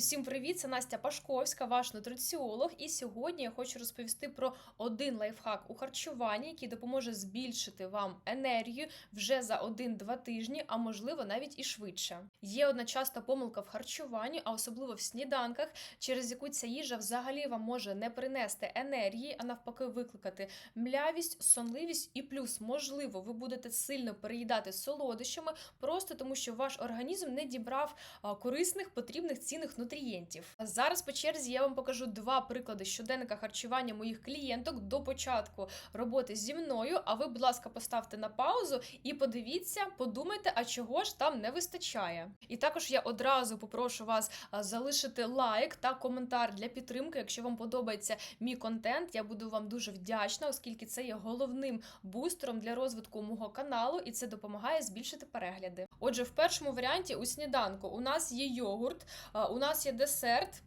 Усім привіт! Це Настя Пашковська, ваш нутриціолог. І сьогодні я хочу розповісти про один лайфхак у харчуванні, який допоможе збільшити вам енергію вже за 1-2 тижні, а можливо навіть і швидше. Є одна часта помилка в харчуванні, а особливо в сніданках, через яку ця їжа взагалі вам може не принести енергії, а навпаки, викликати млявість, сонливість, і плюс, можливо, ви будете сильно переїдати солодощами, просто тому що ваш організм не дібрав корисних, потрібних цінних нутрієнтів. Зараз по черзі я вам покажу два приклади щоденника харчування моїх клієнток до початку роботи зі мною. А ви, будь ласка, поставте на паузу і подивіться, подумайте, а чого ж там не вистачає. І також я одразу попрошу вас залишити лайк та коментар для підтримки. Якщо вам подобається мій контент, я буду вам дуже вдячна, оскільки це є головним бустером для розвитку мого каналу, і це допомагає збільшити перегляди. Отже, в першому варіанті у сніданку у нас є йогурт, у нас є десерт.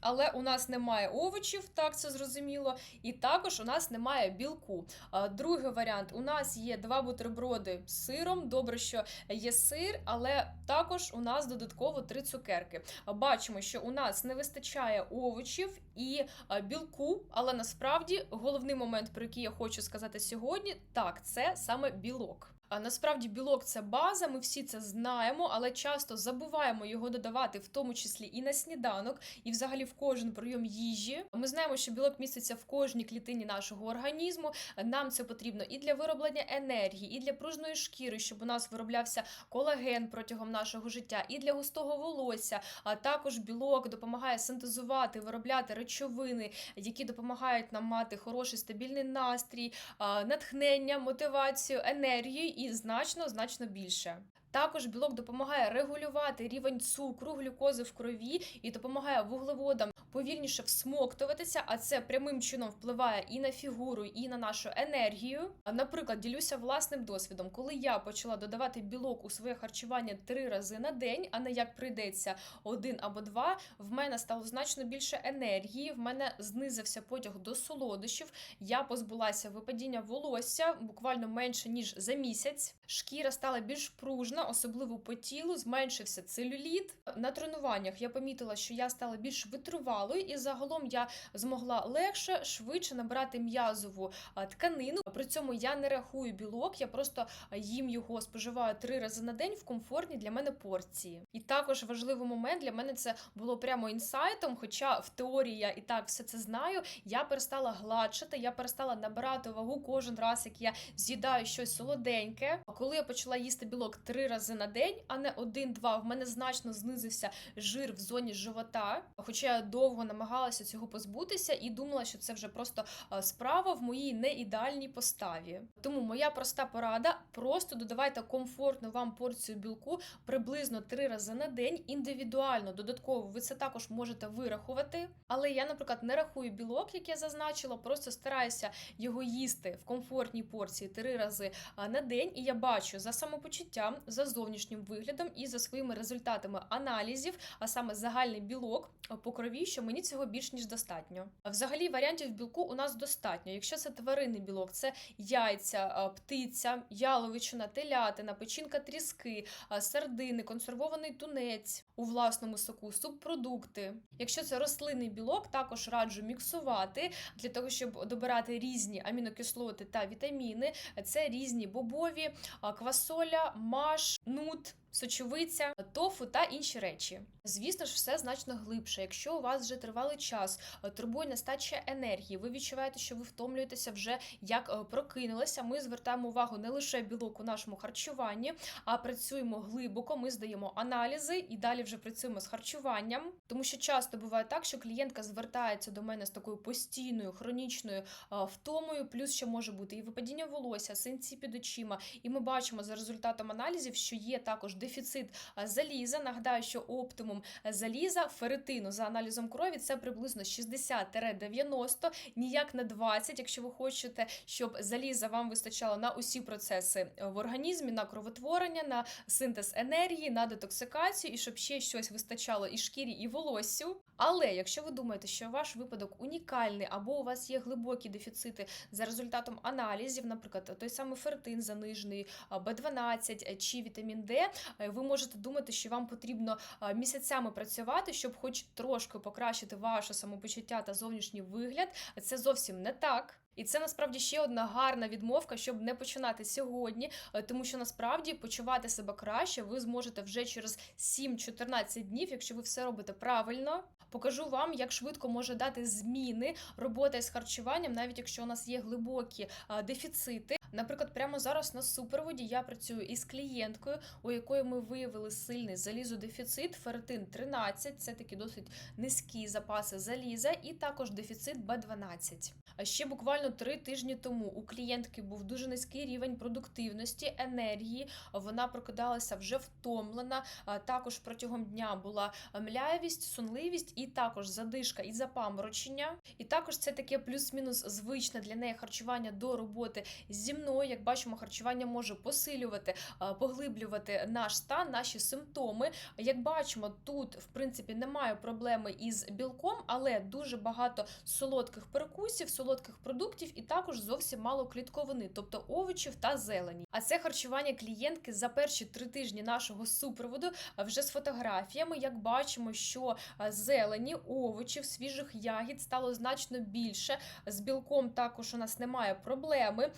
Але у нас немає овочів, так це зрозуміло, і також у нас немає білку. Другий варіант: у нас є два бутерброди з сиром. Добре, що є сир, але також у нас додатково три цукерки. Бачимо, що у нас не вистачає овочів і білку, але насправді головний момент, про який я хочу сказати сьогодні, так, це саме білок. Насправді білок це база, ми всі це знаємо, але часто забуваємо його додавати, в тому числі і на сніданок, і взагалі в кожен прийом їжі. Ми знаємо, що білок міститься в кожній клітині нашого організму. Нам це потрібно і для вироблення енергії, і для пружної шкіри, щоб у нас вироблявся колаген протягом нашого життя, і для густого волосся. А також білок допомагає синтезувати, виробляти речовини, які допомагають нам мати хороший стабільний настрій, натхнення, мотивацію, енергію і значно значно більше. Також білок допомагає регулювати рівень цукру, глюкози в крові і допомагає вуглеводам повільніше всмоктуватися, а це прямим чином впливає і на фігуру, і на нашу енергію. Наприклад, ділюся власним досвідом, коли я почала додавати білок у своє харчування три рази на день, а не як прийдеться один або два, в мене стало значно більше енергії, в мене знизився потяг до солодощів. Я позбулася випадіння волосся буквально менше ніж за місяць. Шкіра стала більш пружна, особливо по тілу, зменшився целюліт. На тренуваннях я помітила, що я стала більш витривалою, і загалом я змогла легше, швидше набирати м'язову тканину. При цьому я не рахую білок, я просто їм його споживаю три рази на день в комфортній для мене порції. І також важливий момент для мене це було прямо інсайтом. Хоча в теорії я і так все це знаю. Я перестала гладшати, я перестала набирати вагу кожен раз, як я з'їдаю щось солоденьке. Коли я почала їсти білок три рази на день, а не один-два, в мене значно знизився жир в зоні живота. Хоча я довго намагалася цього позбутися і думала, що це вже просто справа в моїй неідеальній поставі. Тому моя проста порада: просто додавайте комфортну вам порцію білку приблизно три рази на день, індивідуально, додатково ви це також можете вирахувати. Але я, наприклад, не рахую білок, як я зазначила, просто стараюся його їсти в комфортній порції три рази на день, і я бачу за самопочуттям, за зовнішнім виглядом і за своїми результатами аналізів, а саме загальний білок по крові, що мені цього більш ніж достатньо. Взагалі варіантів білку у нас достатньо. Якщо це тваринний білок, це яйця, птиця, яловичина, телятина, печінка тріски, а, сардини, консервований тунець у власному соку, субпродукти. Якщо це рослинний білок, також раджу міксувати для того, щоб добирати різні амінокислоти та вітаміни. Це різні бобові, квасоля, маш, нут. Сочовиця, тофу та інші речі. Звісно ж, все значно глибше. Якщо у вас вже тривалий час е, турбує нестача енергії, ви відчуваєте, що ви втомлюєтеся вже як е, прокинулися. Ми звертаємо увагу не лише білок у нашому харчуванні, а працюємо глибоко. Ми здаємо аналізи і далі вже працюємо з харчуванням. Тому що часто буває так, що клієнтка звертається до мене з такою постійною хронічною е, втомою, плюс ще може бути і випадіння волосся, синці під очима. І ми бачимо за результатом аналізів, що є також дефіцит заліза. Нагадаю, що оптимум заліза, ферритину за аналізом крові це приблизно 60-90, ніяк не 20, якщо ви хочете, щоб заліза вам вистачало на усі процеси в організмі, на кровотворення, на синтез енергії, на детоксикацію, і щоб ще щось вистачало і шкірі, і волоссю. Але якщо ви думаєте, що ваш випадок унікальний, або у вас є глибокі дефіцити за результатом аналізів, наприклад, той самий ферритин занижений, Б12 чи вітамін Д, ви можете думати, що вам потрібно е, місяцями працювати, щоб хоч трошки покращити ваше самопочуття та зовнішній вигляд. Це зовсім не так. І це насправді ще одна гарна відмовка, щоб не починати сьогодні, е, тому що насправді почувати себе краще ви зможете вже через 7-14 днів, якщо ви все робите правильно. Покажу вам, як швидко може дати зміни робота із харчуванням, навіть якщо у нас є глибокі дефіцити. Наприклад, прямо зараз на супроводі я працюю із клієнткою, у якої ми виявили сильний залізодефіцит, ферритин 13, це такі досить низькі запаси заліза, і також дефіцит Б12. А ще буквально три тижні тому у клієнтки був дуже низький рівень продуктивності, енергії. Вона прокидалася вже втомлена. Також протягом дня була млявість, сонливість і також задишка і запаморочення. І також це таке плюс-мінус звичне для неї харчування до роботи зі мною. Як бачимо, харчування може посилювати, поглиблювати наш стан, наші симптоми. Як бачимо, тут в принципі немає проблеми із білком, але дуже багато солодких перекусів, солодких продуктів, і також зовсім мало клітковини, тобто овочів та зелені. А це харчування клієнтки за перші три тижні нашого супроводу вже з фотографіями. Як бачимо, що зелені, овочів, свіжих ягід стало значно більше. З білком також у нас немає проблеми.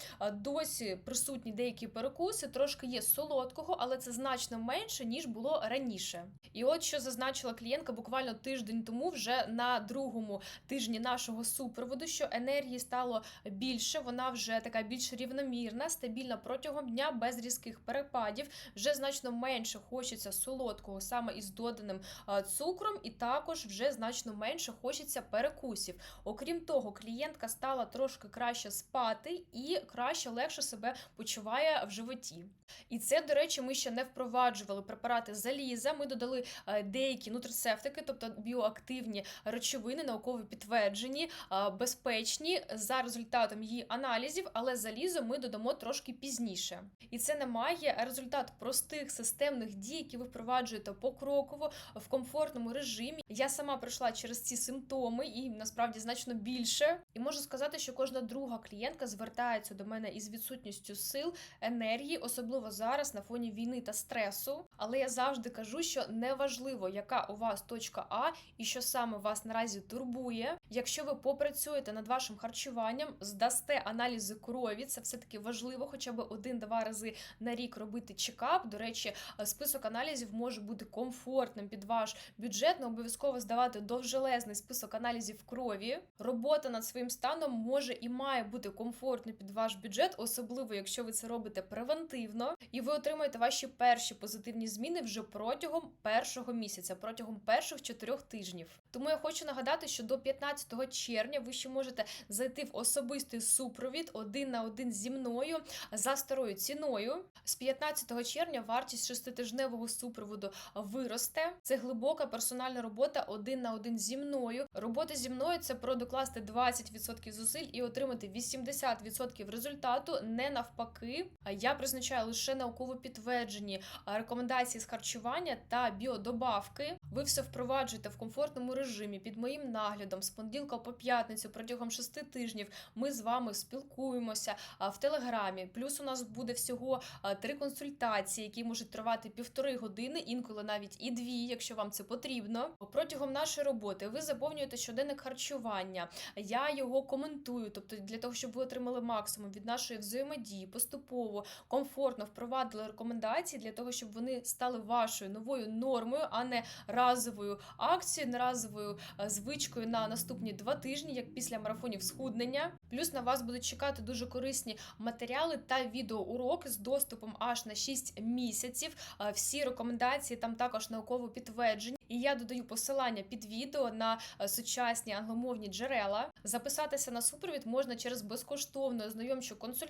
Досі присутні деякі перекуси, трошки є солодкого, але це значно менше ніж було раніше. І от що зазначила клієнтка буквально тиждень тому, вже на другому тижні нашого супроводу, що енергії стало більше, вона вже така більш рівномірна, стабільна протягом дня без різких перепадів. Вже значно менше хочеться солодкого саме із доданим цукром, і також вже значно менше хочеться перекусів. Окрім того, клієнтка стала трошки краще спати і краще легше себе почуває в животі. І це, до речі, ми ще не впроваджували препарати заліза. Ми додали е, деякі нутрицептики, тобто біоактивні речовини, науково підтверджені, е, безпечні за результатом її аналізів, але залізо ми додамо трошки пізніше. І це не має результат простих системних дій, які ви впроваджуєте покроково в комфортному режимі. Я сама пройшла через ці симптоми і насправді значно більше. І можу сказати, що кожна друга клієнтка звертається до мене із відсутністю сил, енергії, особливо зараз на фоні війни та стресу. Але я завжди кажу, що неважливо, яка у вас точка А і що саме вас наразі турбує. Якщо ви попрацюєте над вашим харчуванням, здасте аналізи крові, це все таки важливо, хоча б один-два рази на рік робити чекап. До речі, список аналізів може бути комфортним під ваш бюджет. Не обов'язково здавати довжелезний список аналізів крові. Робота над своїм станом може і має бути комфортною під ваш бюджет, особливо якщо ви це робите превентивно, і ви отримаєте ваші перші позитивні зміни вже протягом першого місяця, протягом перших чотирьох тижнів. Тому я хочу нагадати, що до 15 червня ви ще можете зайти в особистий супровід один на один зі мною за старою ціною. З 15 червня вартість шеститижневого супроводу виросте. Це глибока персональна робота один на один зі мною. Робота зі мною це про докласти 20% зусиль і отримати 80% результату, не навпаки. Я призначаю лише науково підтверджені рекомендації з харчування та біодобавки. Ви все впроваджуєте в комфортному режимі під моїм наглядом з понеділка по п'ятницю протягом 6 тижнів. Ми з вами спілкуємося в телеграмі. Плюс у нас буде всього три консультації, які можуть тривати півтори години, інколи навіть і дві, якщо вам це потрібно. Протягом нашої роботи ви заповнюєте щоденник харчування. Я його коментую, тобто для того, щоб ви отримали максимум від нашої взаємодії, поступово комфортно впровадили рекомендації для того, щоб вони стали вашою новою нормою, а не разовою акцією, не разовою е, звичкою на наступні два тижні, як після марафонів схуднення. Плюс на вас будуть чекати дуже корисні матеріали та відеоуроки з доступом аж на 6 місяців. Е, Всі рекомендації там також науково підтверджені. І я додаю посилання під відео на е, сучасні англомовні джерела. Записатися на супровід можна через безкоштовну ознайомчу консультацію,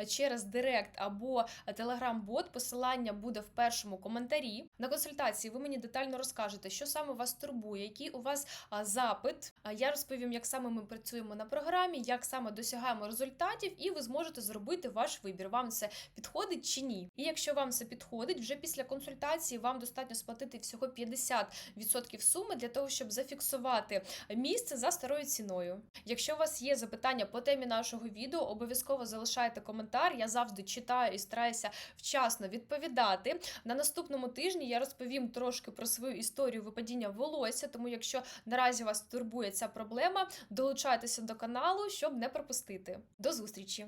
е, через Директ або Телеграм-бот. Посилання буде в першому коментарі. На консультації ви мені детально розкажете, що саме вас турбує, який у вас запит. Я розповім, як саме ми працюємо на програмі, як саме досягаємо результатів, і ви зможете зробити ваш вибір. Вам це підходить чи ні? І якщо вам це підходить, вже після консультації вам достатньо сплатити всього 50% суми для того, щоб зафіксувати місце за старою ціною. Якщо у вас є запитання по темі нашого відео, обов'язково обов'язково залишайте коментар. Я завжди читаю і стараюся вчасно відповідати. На наступному тижні я розповім трошки про свою історію випадіння волосся. Тому, якщо наразі вас турбує ця проблема, долучайтеся до каналу, щоб не пропустити. До зустрічі!